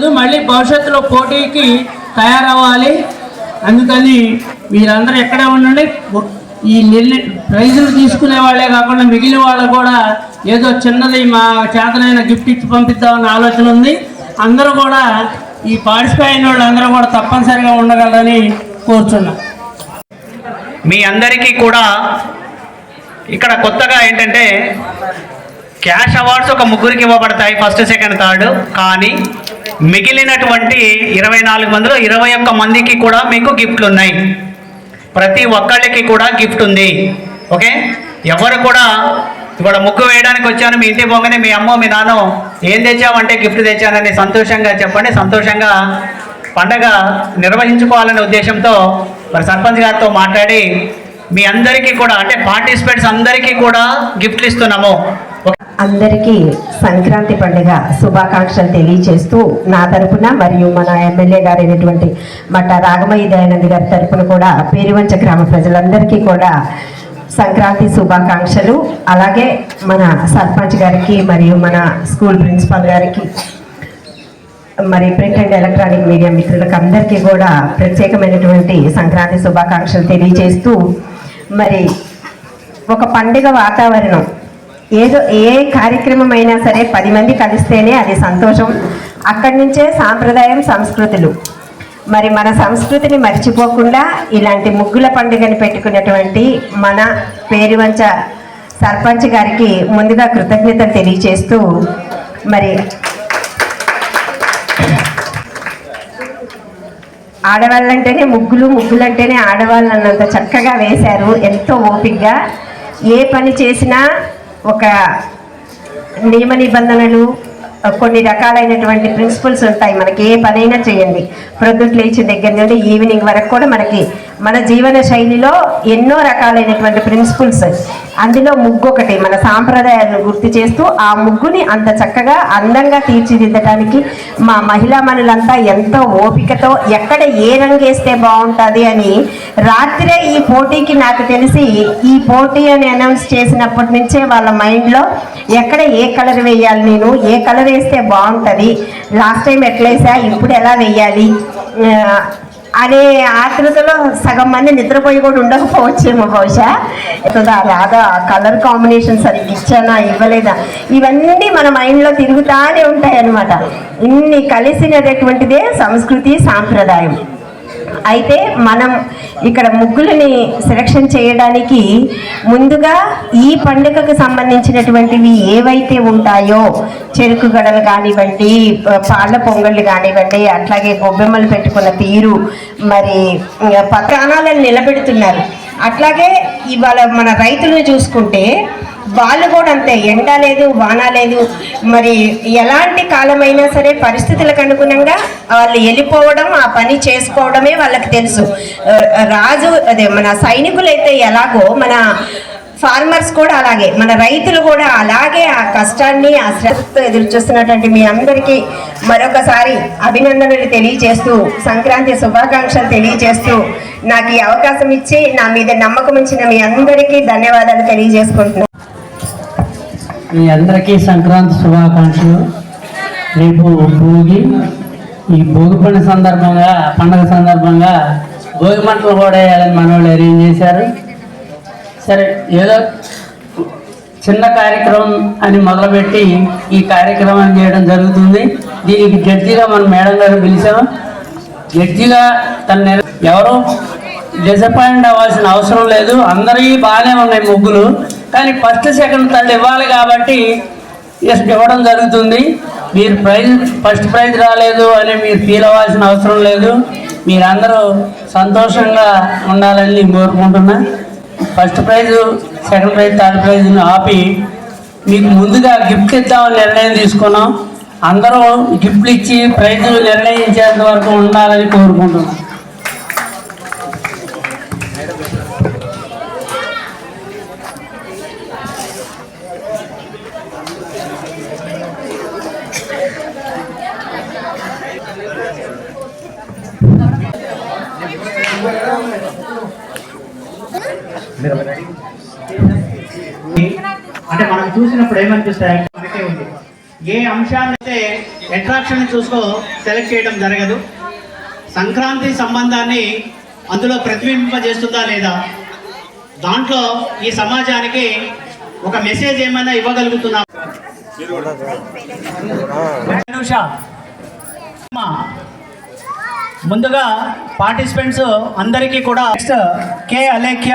లేదు, మళ్ళీ భవిష్యత్తులో పోటీకి తయారవ్వాలి. అందుకని మీరందరూ ఎక్కడే ఉండండి. ఈ నిర్ణయ ప్రైజులు తీసుకునే వాళ్ళే కాకుండా మిగిలిన వాళ్ళు కూడా ఏదో చిన్నది మా చేతనైన గిఫ్ట్ ఇచ్చి పంపిద్దామన్న ఆలోచన ఉంది. అందరూ కూడా ఈ పార్టిసిపేట్ అయిన వాళ్ళు అందరూ కూడా తప్పనిసరిగా ఉండగలరని కోరుచున్నాం. మీ అందరికీ కూడా ఇక్కడ కొత్తగా ఏంటంటే క్యాష్ అవార్డ్స్ ఒక ముగ్గురికి ఇవ్వబడతాయి ఫస్ట్ సెకండ్ థర్డ్ కానీ మిగిలినటువంటి ఇరవై నాలుగు మందిలో ఇరవై ఒక్క మందికి కూడా మీకు గిఫ్ట్లు ఉన్నాయి ప్రతి ఒక్కళ్ళకి కూడా గిఫ్ట్ ఉంది. ఓకే? ఎవరు కూడా ఇక్కడ ముగ్గు వేయడానికి వచ్చాను మీ ఇంటి పోగానే మీ అమ్మ మీ నాన్న ఏం తెచ్చావంటే గిఫ్ట్ తెచ్చానని సంతోషంగా చెప్పండి. సంతోషంగా పండగ నిర్వహించుకోవాలనే ఉద్దేశంతో మరి సర్పంచ్ గారితో మాట్లాడి మీ అందరికీ కూడా అంటే పార్టిసిపేట్స్ అందరికీ కూడా గిఫ్ట్లు ఇస్తున్నాము. అందరికీ సంక్రాంతి పండుగ శుభాకాంక్షలు తెలియజేస్తూ నా తరపున మరియు మన ఎమ్మెల్యే గారైనటువంటి మట్ట రాగమయ్య దయానంద్ గారి తరపున కూడా పేరువంచ గ్రామ ప్రజలందరికీ కూడా సంక్రాంతి శుభాకాంక్షలు. అలాగే మన సర్పంచ్ గారికి మరియు మన స్కూల్ ప్రిన్సిపాల్ గారికి మరి ప్రింట్ అండ్ ఎలక్ట్రానిక్ మీడియా మిత్రులకు అందరికీ కూడా ప్రత్యేకమైనటువంటి సంక్రాంతి శుభాకాంక్షలు తెలియజేస్తూ మరి ఒక పండుగ వాతావరణం ఏదో ఏ కార్యక్రమం అయినా సరే పది మంది కలిస్తేనే అది సంతోషం. అక్కడి నుంచే సాంప్రదాయం సంస్కృతులు. మరి మన సంస్కృతిని మర్చిపోకుండా ఇలాంటి ముగ్గుల పండుగని పెట్టుకున్నటువంటి మన పేరువంచ సర్పంచ్ గారికి ముందుగా కృతజ్ఞతలు తెలియజేస్తూ మరి ఆడవాళ్ళంటేనే ముగ్గులు ముగ్గులు అంటేనే ఆడవాళ్ళు అన్నంత చక్కగా వేశారు. ఎంతో ఓపికగా ఏ పని చేసినా ఒక నియమ నిబంధనలు కొన్ని రకాలైనటువంటి ప్రిన్సిపల్స్ ఉంటాయి. మనకి ఏ పనైనా చేయండి. ప్రొద్దుట లేచిన దగ్గర నుండి ఈవినింగ్ వరకు కూడా మనకి మన జీవన శైలిలో ఎన్నో రకాలైనటువంటి ప్రిన్సిపల్స్ అందులో ముగ్గు ఒకటి మన సాంప్రదాయాలను గుర్తు చేస్తూ ఆ ముగ్గుని అంత చక్కగా అందంగా తీర్చిదిద్దడానికి మా మహిళా మనులంతా ఎంతో ఓపికతో ఎక్కడ ఏ రంగు వేస్తే బాగుంటుంది అని రాత్రే ఈ పోటీకి నాకు తెలిసి ఈ పోటీ అని అనౌన్స్ చేసినప్పటి నుంచే వాళ్ళ మైండ్లో ఎక్కడ ఏ కలర్ వేయాలి నేను ఏ కలర్ వేస్తే బాగుంటుంది లాస్ట్ టైం ఎట్లా వేసా ఇప్పుడు ఎలా వేయాలి అనే ఆతృతలో సగం మంది నిద్రపోయి కూడా ఉండకపోవచ్చేమో బహుశా. రాదా ఆ కలర్ కాంబినేషన్ సరిగ్గా ఇచ్చానా ఇవ్వలేదా? ఇవన్నీ మన మైండ్లో తిరుగుతానే ఉంటాయి అన్నమాట ఇన్ని కలిసినటువంటిదే సంస్కృతి సాంప్రదాయం. అయితే మనం ఇక్కడ ముగ్గులని సెలక్షన్ చేయడానికి ముందుగా ఈ పండుగకు సంబంధించినటువంటివి ఏవైతే ఉంటాయో చెరుకు గడలు కానివ్వండి పాల పొంగళ్ళు కానివ్వండి అట్లాగే గొబ్బెమ్మలు పెట్టుకున్న తీరు మరి ప్రాణాలను పత్రాణాలను నిలబెడుతున్నారు. అట్లాగే ఇవాళ మన రైతులను చూసుకుంటే వాళ్ళు కూడా అంతే ఎండ లేదు వాన లేదు. మరి ఎలాంటి కాలమైనా సరే పరిస్థితులకు అనుగుణంగా వాళ్ళు వెళ్ళిపోవడం ఆ పని చేసుకోవడమే వాళ్ళకి తెలుసు. రాజు అదే మన సైనికులైతే ఎలాగో మన ఫార్మర్స్ కూడా అలాగే. మన రైతులు కూడా అలాగే ఆ కష్టాన్ని ఆ శ్రద్ధతో ఎదురు చూస్తున్నటువంటి మీ అందరికీ మరొకసారి అభినందనలు తెలియజేస్తూ సంక్రాంతి శుభాకాంక్షలు తెలియజేస్తూ నాకు ఈ అవకాశం ఇచ్చి నా మీద నమ్మకం ఇచ్చిన మీ అందరికీ ధన్యవాదాలు తెలియజేసుకుంటున్నాను మీ అందరికీ సంక్రాంతి శుభాకాంక్షలు. రేపు భోగి ఈ భోగి పండుగ సందర్భంగా పండుగ సందర్భంగా భోగి మంటలు కూడా వేయాలని మనవాళ్ళు అరేంజ్ చేశారు. సరే ఏదో చిన్న కార్యక్రమం అని మొదలుపెట్టి ఈ కార్యక్రమాన్ని చేయడం జరుగుతుంది. దీనికి జడ్జిగా మనం మేడం గారు పిలిచాము జడ్జిగా తన ఎవరు? డిసప్పాయింట్ అవ్వాల్సిన అవసరం లేదు. అందరివి బాగానే ఉన్నాయి ముగ్గులు. కానీ ఫస్ట్ సెకండ్ థర్డ్ ఇవ్వాలి కాబట్టి ఎస్ ఇవ్వడం జరుగుతుంది. మీరు ప్రైజ్ ఫస్ట్ ప్రైజ్ రాలేదు అని మీరు ఫీల్ అవ్వాల్సిన అవసరం లేదు. మీరందరూ సంతోషంగా ఉండాలని కోరుకుంటున్నాను కోరుకుంటున్నా. First prize second prize third ప్రైజ్ని ఆపి మీకు ముందుగా గిఫ్ట్ ఇద్దామని నిర్ణయం తీసుకున్నాం. అందరూ గిఫ్ట్లు ఇచ్చి ప్రైజ్ నిర్ణయించేంత వరకు ఉండాలని కోరుకుంటున్నాం. అంటే మనం చూసినప్పుడు ఏమనిపిస్తాయి మనకే ఉంది. ఏ అంశాన్ని అయితే అట్రాక్షన్ చూసుకో సెలెక్ట్ చేయడం జరగదు. సంక్రాంతి సంబంధాన్ని అందులో ప్రతిబింబింపజేస్తుందా లేదా? దాంట్లో ఈ సమాజానికి ఒక మెసేజ్ ఏమైనా ఇవ్వగలుగుతున్నా ముందుగా పార్టిసిపెంట్స్ అందరికీ కూడా నెక్స్ట్ కే అలేఖ్య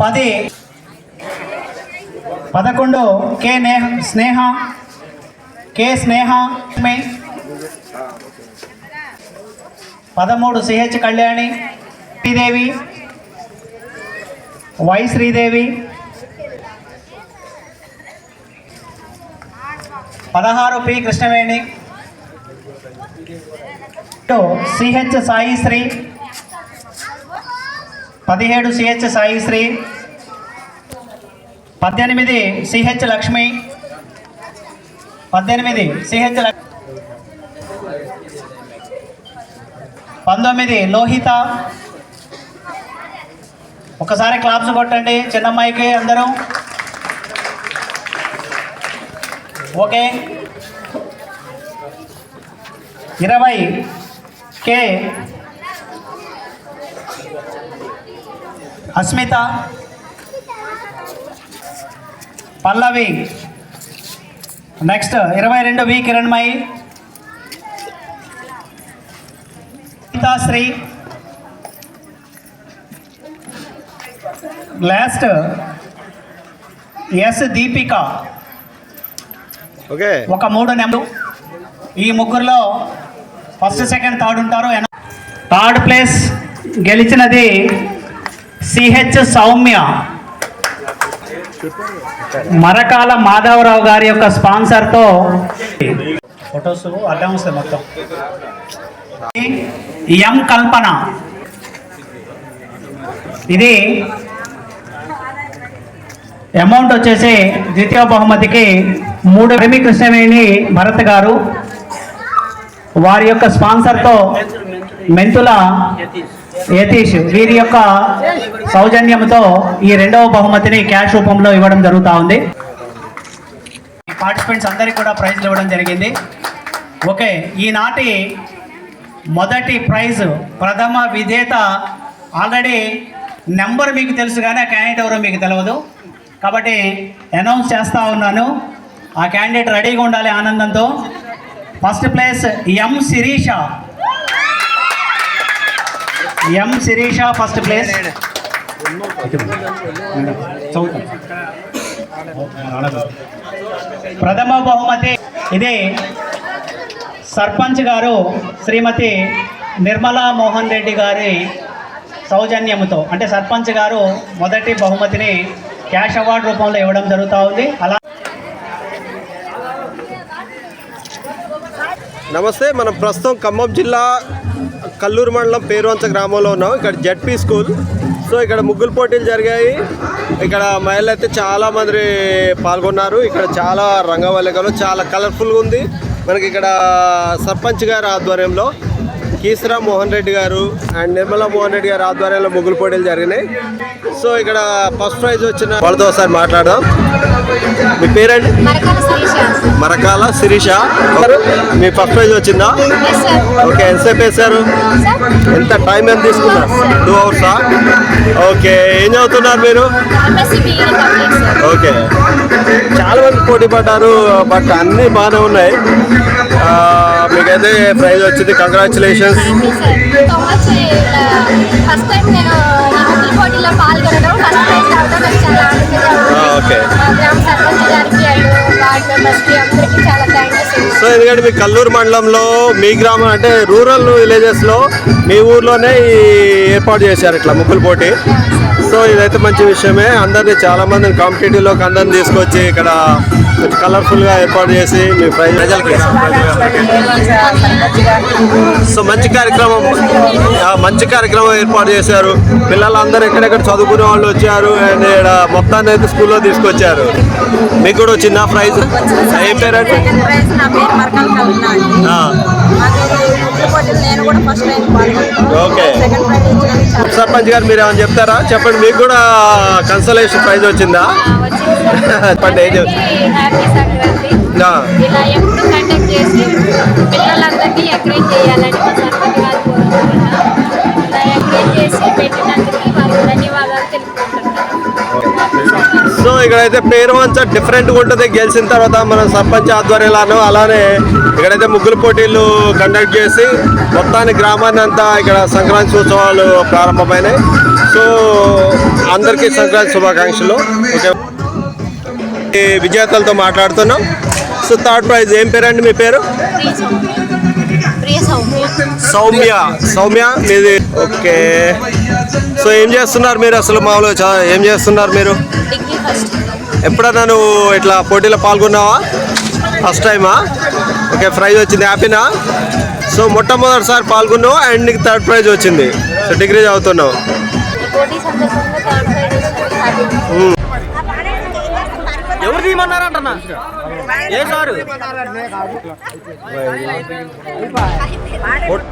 పది. పదకొండు. కే నేహ స్నేహ. కే స్నేహ. మే. పదమూడు. సిహెచ్ కళ్యాణి. శ్రీదేవి. వై శ్రీదేవి. పదహారు. పి కృష్ణవేణి. సిహెచ్ సాయి శ్రీ. పదిహేడు సిహెచ్ సాయిశ్రీ పద్దెనిమిది సిహెచ్ లక్ష్మి పద్దెనిమిది సిహెచ్ పంతొమ్మిది లోహిత. ఒకసారి క్లాప్స్ కొట్టండి చిన్నమ్మాయికి అందరూ. ఓకే. ఇరవై కే అస్మిత. పల్లవి. నెక్స్ట్ ఇరవై రెండు V Kiranmayi. Sri last S Deepika. Okay. ఒక మూడు నెంబర్. ఈ ముగ్గురులో ఫస్ట్ సెకండ్ థర్డ్ ఉంటారు. థర్డ్ ప్లేస్ గెలిచినది సిహెచ్ సౌమ్య. మరకాల మాధవరావు గారి యొక్క స్పాన్సర్తో ఫొటోస్ అడ్డం వస్తాయి మొత్తం. ఎం కల్పన. ఇది అమౌంట్ వచ్చేసి ద్వితీయ బహుమతికి మూడు రమి కృష్ణవేణి భరత్ గారు వారి యొక్క స్పాన్సర్తో మెంతుల యతీష్ వీరి యొక్క సౌజన్యంతో ఈ రెండవ బహుమతిని క్యాష్ రూపంలో ఇవ్వడం జరుగుతూ ఉంది. పార్టిసిపెంట్స్ అందరికీ కూడా ప్రైజ్లు ఇవ్వడం జరిగింది. ఓకే ఈనాటి మొదటి ప్రైజ్ ప్రథమ విజేత ఆల్రెడీ నెంబర్ మీకు తెలుసు కానీ ఆ క్యాండిడేట్ ఎవరో మీకు తెలియదు కాబట్టి అనౌన్స్ చేస్తూ ఉన్నాను. ఆ క్యాండిడేట్ రెడీగా ఉండాలి ఆనందంతో. First place M Sirisha. M Sirisha first place? ప్రథమ బహుమతి ఇది సర్పంచ్ గారు శ్రీమతి నిర్మలా మోహన్ రెడ్డి గారి సౌజన్యముతో. అంటే సర్పంచ్ గారు మొదటి బహుమతిని క్యాష్ అవార్డు రూపంలో ఇవ్వడం జరుగుతూ ఉంది. అలా నమస్తే మనం ప్రస్తుతం ఖమ్మం జిల్లా కల్లూరు మండలం పేరువంచ గ్రామంలో ఉన్నాం. ఇక్కడ జడ్పీ స్కూల్. సో ఇక్కడ ముగ్గులు పోటీలు జరిగాయి. ఇక్కడ మహిళలు అయితే చాలా మంది పాల్గొన్నారు. ఇక్కడ చాలా రంగవల్లికలు చాలా కలర్ఫుల్గా ఉంది. మనకి ఇక్కడ సర్పంచ్ గారి ఆధ్వర్యంలో కీసరా మోహన్ రెడ్డి గారు అండ్ నిర్మలా మోహన్ రెడ్డి గారి ఆధ్వర్యంలో ముగ్గులు పోటీలు జరిగినాయి. సో ఇక్కడ ఫస్ట్ ప్రైజ్ వచ్చిన వాళ్ళతో ఒకసారి మాట్లాడదాం. మీ పేరండి? మరకాల శిరీష. మీ ఫస్ట్ ప్రైజ్ వచ్చిందా? ఓకే ఎంతసేపు వేశారు? ఎంత టైం ఎంత తీసుకున్నారు? టూ అవర్సా ఓకే ఏం చదువుతున్నారు మీరు? ఓకే. చాలా మంది పోటీ పడ్డారు బట్ అన్నీ బాగానే ఉన్నాయి. మీకైతే ప్రైజ్ వచ్చింది. Congratulations thank you sir so much first time నేను ఈ ముగ్గుల పోటీలో పాల్గొనడం ఫస్ట్ ప్రైజ్ రావడం నాకు చాలా ఆనందంగా ఉంది ఆ, ఓకే. ఆ, గ్రామ సర్పంచ్ గారికి అండ్ వార్డ్ మెంబర్స్కి అందరికీ చాలా థ్యాంక్స్ సో ఎందుకంటే మీ కల్లూరు మండలంలో మీ గ్రామం అంటే రూరల్ విలేజెస్లో మీ ఊర్లోనే ఈ ఏర్పాటు చేశారు ఇట్లా ముగ్గులు పోటీ. సో ఇదైతే మంచి విషయమే. అందరినీ చాలా మందిని కాంపిటేటివ్లోకి అందరిని తీసుకొచ్చి ఇక్కడ కలర్ఫుల్గా ఏర్పాటు చేసి మీ ప్రైజ్ ప్రజలకి సో మంచి కార్యక్రమం. మంచి కార్యక్రమం ఏర్పాటు చేశారు. పిల్లలందరూ ఎక్కడెక్కడ చదువుకునే వాళ్ళు వచ్చారు అండ్ ఇక్కడ మొత్తాన్ని అయితే స్కూల్లో తీసుకొచ్చారు. మీకు కూడా వచ్చిందా ప్రైజ్. ఏం పేరండి? పోటీలు నేను కూడా first time okay. Second prize sarpanch గారు మీరు ఏమైనా చెప్తారా? చెప్పండి మీకు కూడా కన్సలేషన్ ప్రైజ్ వచ్చిందా? చెప్పండి ఏం చెప్ హ్యాపీ సంక్రాంతి. ఆ. ఇలా ఎప్పుడు కండక్ట్ చేసి పిల్లలందరినీ ఎంకరేజ్ చేయాలని మా సర్పంచ్ ఇక్కడైతే పేరు అంతా డిఫరెంట్ ఉంటుంది. గెలిచిన తర్వాత మన సర్పంచ్ ఆధ్వర్యంలోనూ అలానే ఇక్కడైతే ముగ్గులు పోటీలు కండక్ట్ చేసి మొత్తాన్ని గ్రామాన్ని అంతా ఇక్కడ సంక్రాంతి ఉత్సవాలు ప్రారంభమైనాయి. సో అందరికీ సంక్రాంతి శుభాకాంక్షలు. ఈ విజేతలతో మాట్లాడుతున్నాం. సో థర్డ్ ప్రైజ్ ఏం పేరండి మీ పేరు? సౌమ్య. సౌమ్య. మీది ఓకే. సో ఏం చేస్తున్నారు మీరు అసలు మామూలుగా చా- ఏం చేస్తున్నారు మీరు? ఎప్పుడన్నా నువ్వు ఇట్లా పోటీలో పాల్గొన్నావా? ఫస్ట్ టైమా? ఓకే ప్రైజ్ వచ్చింది హ్యాపీనా? సో మొట్టమొదటిసారి పాల్గొన్నావు అండ్ నీకు థర్డ్ ప్రైజ్ వచ్చింది. సో డిగ్రీ చదువుతున్నావు. ఎవరు తీయమన్నారంటన్నా? ఏ సారు మొ-